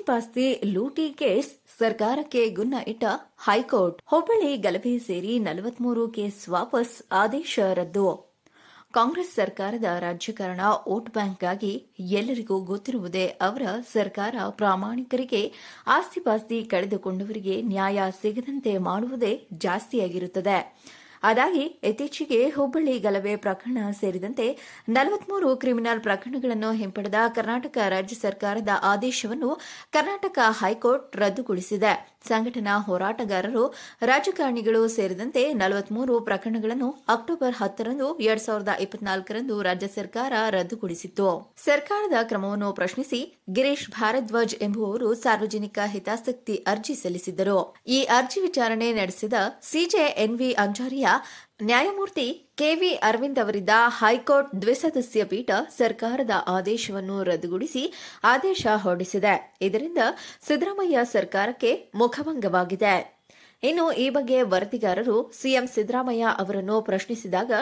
ಆಸ್ತಿಪಾಸ್ತಿ ಲೂಟಿ ಕೇಸ್ ಸರ್ಕಾರಕ್ಕೆ ಗುನ್ನ ಇಟ್ಟ ಹೈಕೋರ್ಟ್. ಹುಬ್ಬಳ್ಳಿ ಗಲಭೆ ಸೇರಿ ನಲವತ್ಮೂರು ಕೇಸ್ ವಾಪಸ್ ಆದೇಶ ರದ್ದು. ಕಾಂಗ್ರೆಸ್ ಸರ್ಕಾರದ ರಾಜ್ಯಕಾರಣ ವೋಟ್ ಬ್ಯಾಂಕ್ಗಾಗಿ ಎಲ್ಲರಿಗೂ ಗೊತ್ತಿರುವುದೇ ಅವರ ಸರ್ಕಾರ ಪ್ರಾಮಾಣಿಕರಿಗೆ, ಆಸ್ತಿಪಾಸ್ತಿ ಕಳೆದುಕೊಂಡವರಿಗೆ ನ್ಯಾಯ ಸಿಗದಂತೆ ಮಾಡುವುದೇ ಜಾಸ್ತಿಯಾಗಿರುತ್ತದೆ. ಅದಾಗಿ ಇತ್ತೀಚೆಗೆ ಹುಬ್ಬಳ್ಳಿ ಗಲಭೆ ಪ್ರಕರಣ ಸೇರಿದಂತೆ ನಲವತ್ಮೂರು ಕ್ರಿಮಿನಲ್ ಪ್ರಕರಣಗಳನ್ನು ಹಿಂಪಡೆದ ಕರ್ನಾಟಕ ರಾಜ್ಯ ಸರ್ಕಾರದ ಆದೇಶವನ್ನು ಕರ್ನಾಟಕ ಹೈಕೋರ್ಟ್ ರದ್ದುಗೊಳಿಸಿದೆ. ಸಂಘಟನಾ ಹೋರಾಟಗಾರರು, ರಾಜಕಾರಣಿಗಳು ಸೇರಿದಂತೆ ನಲವತ್ಮೂರು ಪ್ರಕರಣಗಳನ್ನು ಅಕ್ಟೋಬರ್ ಹತ್ತರಂದು, ಎರಡ್ ಸಾವಿರದ ಇಪ್ಪತ್ನಾಲ್ಕರಂದು ರಾಜ್ಯ ಸರ್ಕಾರ ರದ್ದುಗೊಳಿಸಿತ್ತು. ಸರ್ಕಾರದ ಕ್ರಮವನ್ನು ಪ್ರಶ್ನಿಸಿ ಗಿರೀಶ್ ಭಾರದ್ವಾಜ್ ಎಂಬುವವರು ಸಾರ್ವಜನಿಕ ಹಿತಾಸಕ್ತಿ ಅರ್ಜಿ ಸಲ್ಲಿಸಿದ್ದರು. ಈ ಅರ್ಜಿ ವಿಚಾರಣೆ ನಡೆಸಿದ ಸಿಜೆಎನ್ವಿ ಅಂಜಾರಿಯಾ ಅಂಜಾರಿಯ ನ್ಯಾಯಮೂರ್ತಿ ಕೆವಿ ಅರವಿಂದ್ ಅವರಿದ್ದ ಹೈಕೋರ್ಟ್ ದ್ವಿಸದಸ್ಯ ಪೀಠ ಸರ್ಕಾರದ ಆದೇಶವನ್ನು ರದ್ದುಗೊಳಿಸಿ ಆದೇಶ ಹೊರಡಿಸಿದೆ. ಇದರಿಂದ ಸಿದ್ದರಾಮಯ್ಯ ಸರ್ಕಾರಕ್ಕೆ ಮುಖಭಂಗವಾಗಿದೆ. ಇನ್ನು ಈ ಬಗ್ಗೆ ವರದಿಗಾರರು ಸಿಎಂ ಸಿದ್ದರಾಮಯ್ಯ ಅವರನ್ನು ಪ್ರಶ್ನಿಸಿದಾಗ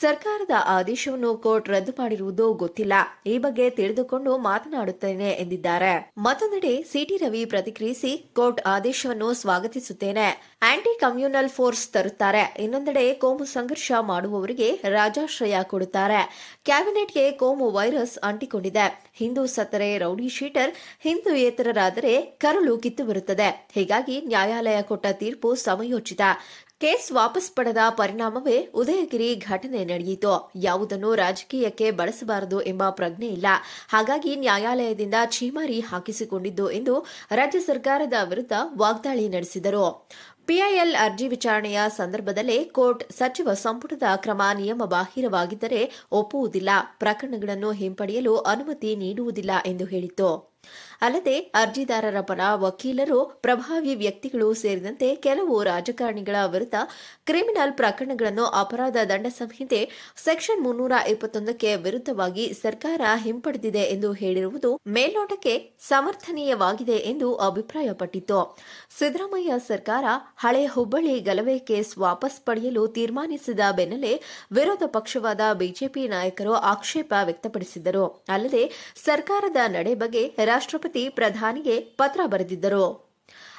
ಸರ್ಕಾರದ ಆದೇಶವನ್ನು ಕೋರ್ಟ್ ರದ್ದು ಮಾಡಿರುವುದು ಗೊತ್ತಿಲ್ಲ. ಈ ಬಗ್ಗೆ ತಿಳಿದುಕೊಂಡು ಮಾತನಾಡುತ್ತೇನೆ ಎಂದಿದ್ದಾರೆ. ಮತ್ತೊಂದೆಡೆ ಸಿಟಿ ರವಿ ಪ್ರತಿಕ್ರಿಯಿಸಿ ಕೋರ್ಟ್ ಆದೇಶವನ್ನು ಸ್ವಾಗತಿಸುತ್ತೇನೆ. ಆಂಟಿ ಕಮ್ಯುನಲ್ ಫೋರ್ಸ್ ತರುತ್ತಾರೆ. ಇನ್ನೊಂದೆಡೆ ಕೋಮು ಸಂಘರ್ಷ ಮಾಡುವವರಿಗೆ ರಾಜಾಶ್ರಯ ಕೊಡುತ್ತಾರೆ. ಕ್ಯಾಬಿನೆಟ್ಗೆ ಕೋಮು ವೈರಸ್ ಅಂಟಿಕೊಂಡಿದೆ. ಹಿಂದೂ ಸತ್ತರೆ, ರೌಡಿ ಶೀಟರ್ ಹಿಂದೂಯೇತರರಾದರೆ ಕರಳು ಕಿತ್ತು ಬರುತ್ತದೆ ಹೀಗಾಗಿ ನ್ಯಾಯಾಲಯ ಕೊಟ್ಟ ತೀರ್ಪು ಸಮಯೋಚಿತ. ಕೇಸ್ ವಾಪಸ್ ಪಡೆದ ಪರಿಣಾಮವೇ ಉದಯಗಿರಿ ಘಟನೆ ನಡೆಯಿತು. ಯಾವುದನ್ನು ರಾಜಕೀಯಕ್ಕೆ ಬಳಸಬಾರದು ಎಂಬ ಪ್ರಜ್ಞೆ ಇಲ್ಲ. ಹಾಗಾಗಿ ನ್ಯಾಯಾಲಯದಿಂದ ಛೀಮಾರಿ ಹಾಕಿಸಿಕೊಂಡಿದ್ದು ಎಂದು ರಾಜ್ಯ ಸರ್ಕಾರದ ವಿರುದ್ಧ ವಾಗ್ದಾಳಿ ನಡೆಸಿದರು. ಪಿಐಎಲ್ ಅರ್ಜಿ ವಿಚಾರಣೆಯ ಸಂದರ್ಭದಲ್ಲೇ ಕೋರ್ಟ್ ಸಚಿವ ಸಂಪುಟದ ಕ್ರಮ ನಿಯಮ ಬಾಹಿರವಾಗಿದ್ದರೆ ಒಪ್ಪುವುದಿಲ್ಲ. ಪ್ರಕರಣಗಳನ್ನು ಹಿಂಪಡೆಯಲು ಅನುಮತಿ ನೀಡುವುದಿಲ್ಲ ಎಂದು ಹೇಳಿತ್ತು. ಅಲ್ಲದೆ ಅರ್ಜಿದಾರರ ಪರ ವಕೀಲರು, ಪ್ರಭಾವಿ ವ್ಯಕ್ತಿಗಳು ಸೇರಿದಂತೆ ಕೆಲವು ರಾಜಕಾರಣಿಗಳ ವಿರುದ್ಧ ಕ್ರಿಮಿನಲ್ ಪ್ರಕರಣಗಳನ್ನು ಅಪರಾಧ ದಂಡ ಸಂಹಿತೆ ಸೆಕ್ಷನ್ ಮುನ್ನೂರ ಇಪ್ಪತ್ತೊಂದಕ್ಕೆ ವಿರುದ್ಧವಾಗಿ ಸರ್ಕಾರ ಹಿಂಪಡೆದಿದೆ ಎಂದು ಹೇಳಿರುವುದು ಮೇಲ್ನೋಟಕ್ಕೆ ಸಮರ್ಥನೀಯವಾಗಿದೆ ಎಂದು ಅಭಿಪ್ರಾಯಪಟ್ಟಿತು ಸಿದ್ದರಾಮಯ್ಯ ಸರ್ಕಾರ ಹಳೆ ಹುಬ್ಬಳ್ಳಿ ಗಲಭೆ ಕೇಸ್ ವಾಪಸ್ ಪಡೆಯಲು ತೀರ್ಮಾನಿಸಿದ ಬೆನ್ನಲ್ಲೇ ವಿರೋಧ ಪಕ್ಷವಾದ ಬಿಜೆಪಿ ನಾಯಕರು ಆಕ್ಷೇಪ ವ್ಯಕ್ತಪಡಿಸಿದರು ಅಲ್ಲದೆ ಸರ್ಕಾರದ ನಡೆ ಬಗ್ಗೆ ರಾಷ್ಟ್ರಪತಿ ಪ್ರಧಾನಿಗೆ ಪತ್ರ ಬರೆದಿದ್ದರು.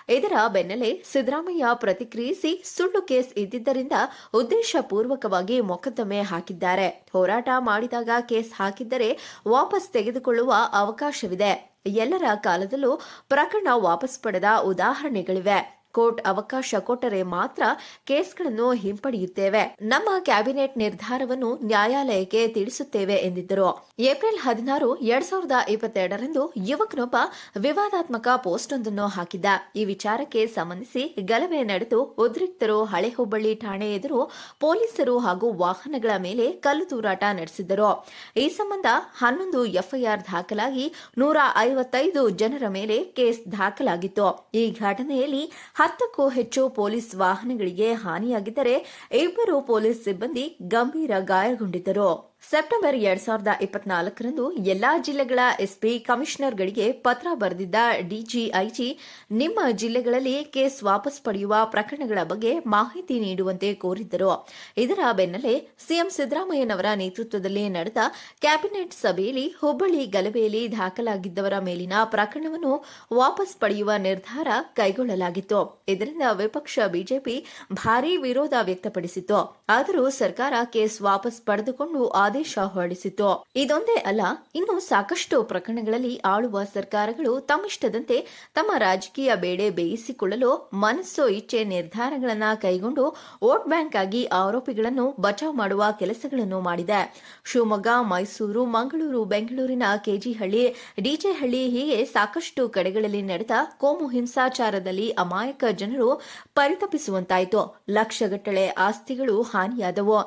ಇದರ ಬೆನ್ನಲ್ಲೇ ಸಿದ್ದರಾಮಯ್ಯ ಪ್ರತಿಕ್ರಿಯಿಸಿ ಸುಳ್ಳು ಕೇಸ್ ಇದ್ದಿದ್ದರಿಂದ ಉದ್ದೇಶಪೂರ್ವಕವಾಗಿ ಮೊಕದ್ದಮೆ ಹಾಕಿದ್ದಾರೆ. ಹೋರಾಟ ಮಾಡಿದಾಗ ಕೇಸ್ ಹಾಕಿದ್ದರೆ ವಾಪಸ್ ತೆಗೆದುಕೊಳ್ಳುವ ಅವಕಾಶವಿದೆ. ಎಲ್ಲರ ಕಾಲದಲ್ಲೂ ಪ್ರಕರಣ ವಾಪಸ್ ಪಡೆದ ಉದಾಹರಣೆಗಳಿವೆ. ಕೋರ್ಟ್ ಅವಕಾಶ ಕೊಟ್ಟರೆ ಮಾತ್ರ ಕೇಸ್ಗಳನ್ನು ಹಿಂಪಡೆಯುತ್ತೇವೆ. ನಮ್ಮ ಕ್ಯಾಬಿನೆಟ್ ನಿರ್ಧಾರವನ್ನು ನ್ಯಾಯಾಲಯಕ್ಕೆ ತಿಳಿಸುತ್ತೇವೆ ಎಂದಿದ್ದರು. ಏಪ್ರಿಲ್ ಹದಿನಾರು, ಎರಡ್ ಸಾವಿರದ ಇಪ್ಪತ್ತೆರಡರಂದು ಯುವಕನೊಬ್ಬ ವಿವಾದಾತ್ಮಕ ಪೋಸ್ಟ್ ಒಂದನ್ನು ಹಾಕಿದ್ದ. ಈ ವಿಚಾರಕ್ಕೆ ಸಂಬಂಧಿಸಿ ಗಲಭೆ ನಡೆದು ಉದ್ರಿಕ್ತರು ಹಳೆ ಹುಬ್ಬಳ್ಳಿ ಠಾಣೆ ಎದುರು ಪೊಲೀಸರು ಹಾಗೂ ವಾಹನಗಳ ಮೇಲೆ ಕಲ್ಲು ತೂರಾಟ ನಡೆಸಿದ್ದರು. ಈ ಸಂಬಂಧ ಹನ್ನೊಂದು ಎಫ್ಐಆರ್ ದಾಖಲಾಗಿ ನೂರ ಐವತ್ತೈದು ಜನರ ಮೇಲೆ ಕೇಸ್ ದಾಖಲಾಗಿತ್ತು. ಈ ಘಟನೆಯಲ್ಲಿ ಹತ್ತಕ್ಕೂ ಹೆಚ್ಚು ಪೊಲೀಸ್ ವಾಹನಗಳಿಗೆ ಹಾನಿಯಾಗಿದ್ದರೆ ಇಬ್ಬರು ಪೊಲೀಸ್ ಸಿಬ್ಬಂದಿ ಗಂಭೀರ ಗಾಯಗೊಂಡಿದ್ದರು. ಸೆಪ್ಟೆಂಬರ್ ಎರಡ್ ಸಾವಿರದ ಇಪ್ಪತ್ನಾಲ್ಕರಂದು ಎಲ್ಲಾ ಜಿಲ್ಲೆಗಳ ಎಸ್ಪಿ ಕಮಿಷನರ್ಗಳಿಗೆ ಪತ್ರ ಬರೆದಿದ್ದ ಡಿಜಿಐಜಿ, ನಿಮ್ಮ ಜಿಲ್ಲೆಗಳಲ್ಲಿ ಕೇಸ್ ವಾಪಸ್ ಪಡೆಯುವ ಪ್ರಕರಣಗಳ ಬಗ್ಗೆ ಮಾಹಿತಿ ನೀಡುವಂತೆ ಕೋರಿದ್ದರು. ಇದರ ಬೆನ್ನಲ್ಲೇ ಸಿಎಂ ಸಿದ್ದರಾಮಯ್ಯನವರ ನೇತೃತ್ವದಲ್ಲಿ ನಡೆದ ಕ್ಯಾಬಿನೆಟ್ ಸಭೆಯಲ್ಲಿ ಹುಬ್ಬಳ್ಳಿ ಗಲಭೆಯಲ್ಲಿ ದಾಖಲಾಗಿದ್ದವರ ಮೇಲಿನ ಪ್ರಕರಣವನ್ನು ವಾಪಸ್ ಪಡೆಯುವ ನಿರ್ಧಾರ ಕೈಗೊಳ್ಳಲಾಗಿತ್ತು. ಇದರಿಂದ ವಿಪಕ್ಷ ಬಿಜೆಪಿ ಭಾರೀ ವಿರೋಧ ವ್ಯಕ್ತಪಡಿಸಿತ್ತು. ಆದರೂ ಸರ್ಕಾರ ಕೇಸ್ ವಾಪಸ್ ಪಡೆದುಕೊಂಡು ಆದೇಶ ಹೊರಡಿಸಿತು ಇದೊಂದೇ ಅಲ್ಲ, ಇನ್ನು ಸಾಕಷ್ಟು ಪ್ರಕರಣಗಳಲ್ಲಿ ಆಳುವ ಸರ್ಕಾರಗಳು ತಮ್ಮಿಷ್ಟದಂತೆ ತಮ್ಮ ರಾಜಕೀಯ ಬೇಡೆ ಬೇಯಿಸಿಕೊಳ್ಳಲು ಮನಸ್ಸು ಇಚ್ಛೆ ನಿರ್ಧಾರಗಳನ್ನು ಕೈಗೊಂಡು ವೋಟ್ ಬ್ಯಾಂಕ್ ಆಗಿ ಆರೋಪಿಗಳನ್ನು ಬಚಾವ್ ಮಾಡುವ ಕೆಲಸಗಳನ್ನು ಮಾಡಿದೆ. ಶಿವಮೊಗ್ಗ, ಮೈಸೂರು, ಮಂಗಳೂರು, ಬೆಂಗಳೂರಿನ ಕೆಜಿಹಳ್ಳಿ, ಡಿಜೆಹಳ್ಳಿ ಹೀಗೆ ಸಾಕಷ್ಟು ಕಡೆಗಳಲ್ಲಿ ನಡೆದ ಕೋಮು ಹಿಂಸಾಚಾರದಲ್ಲಿ ಅಮಾಯಕ ಜನರು ಪರಿತಪಿಸುವಂತಾಯಿತು. ಲಕ್ಷಗಟ್ಟಲೆ ಆಸ್ತಿಗಳು ಹಾನಿಯಾದವು.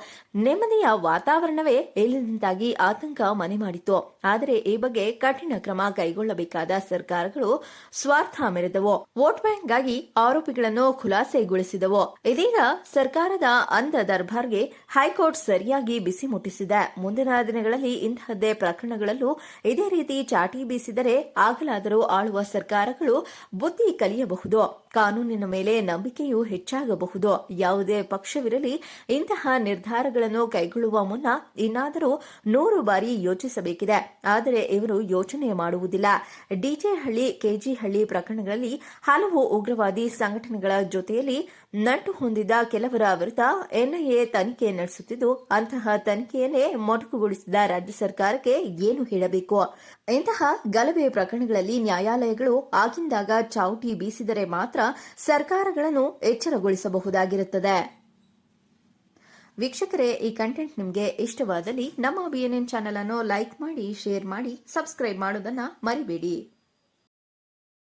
ನೆಮ್ಮದಿಯ ವಾತಾವರಣವೇ ಇಲ್ಲದಂತಾಗಿ ಆತಂಕ ಮನೆ ಮಾಡಿತು ಆದರೆ ಈ ಬಗ್ಗೆ ಕಠಿಣ ಕ್ರಮ ಕೈಗೊಳ್ಳಬೇಕಾದ ಸರ್ಕಾರಗಳು ಸ್ವಾರ್ಥ ಮೆರೆದವು. ವೋಟ್ ಬ್ಯಾಂಕ್ಗಾಗಿ ಆರೋಪಿಗಳನ್ನು ಖುಲಾಸೆಗೊಳಿಸಿದವು. ಇದೀಗ ಸರ್ಕಾರದ ಅಂಧ ದರ್ಬಾರ್ಗೆ ಹೈಕೋರ್ಟ್ ಸರಿಯಾಗಿ ಬಿಸಿ ಮುಟ್ಟಿಸಿದೆ. ಮುಂದಿನ ದಿನಗಳಲ್ಲಿ ಇಂತಹದ್ದೇ ಪ್ರಕರಣಗಳಲ್ಲೂ ಇದೇ ರೀತಿ ಚಾಟಿ ಬೀಸಿದರೆ ಆಗಲಾದರೂ ಆಳುವ ಸರ್ಕಾರಗಳು ಬುದ್ಧಿ ಕಲಿಯಬಹುದು. ಕಾನೂನಿನ ಮೇಲೆ ನಂಬಿಕೆಯೂ ಹೆಚ್ಚಾಗಬಹುದು. ಯಾವುದೇ ಪಕ್ಷವಿರಲಿ ಇಂತಹ ನಿರ್ಧಾರಗಳನ್ನು ಕೈಗೊಳ್ಳುವ ಮುನ್ನ ಇನ್ನಾದರೂ ನೂರು ಬಾರಿ ಯೋಚಿಸಬೇಕಿದೆ. ಆದರೆ ಇವರು ಯೋಚನೆ ಮಾಡುವುದಿಲ್ಲ. ಡಿಜೆ ಹಳ್ಳಿ ಕೆಜಿ ಹಳ್ಳಿ ಪ್ರಕರಣಗಳಲ್ಲಿ ಹಲವು ಉಗ್ರವಾದಿ ಸಂಘಟನೆಗಳ ಜೊತೆಯಲ್ಲಿ ನಂಟು ಹೊಂದಿದ ಕೆಲವರ ವಿರುದ್ಧ ಎನ್ಐಎ ತನಿಖೆ ನಡೆಸುತ್ತಿದ್ದು, ಅಂತಹ ತನಿಖೆಯನ್ನೇ ಮೊಟಕುಗೊಳಿಸಿದ ರಾಜ್ಯ ಸರ್ಕಾರಕ್ಕೆ ಏನು ಹೇಳಬೇಕು? ಇಂತಹ ಗಲಭೆ ಪ್ರಕರಣಗಳಲ್ಲಿ ನ್ಯಾಯಾಲಯಗಳು ಆಗಿಂದಾಗ ಚಾವುಟಿ ಬೀಸಿದರೆ ಮಾತ್ರ ಸರ್ಕಾರಗಳನ್ನು ಎಚ್ಚರಗೊಳಿಸಬಹುದಾಗಿರುತ್ತದೆ. ವೀಕ್ಷಕರೇ, ಈ ಕಂಟೆಂಟ್ ನಿಮಗೆ ಇಷ್ಟವಾದಲ್ಲಿ ನಮ್ಮ ಬಿಎನ್ಎನ್ ಚಾನೆಲ್ ಅನ್ನು ಲೈಕ್ ಮಾಡಿ ಶೇರ್ ಮಾಡಿ ಸಬ್ಸ್ಕ್ರೈಬ್ ಮಾಡೋದನ್ನ ಮರಿಬೇಡಿ.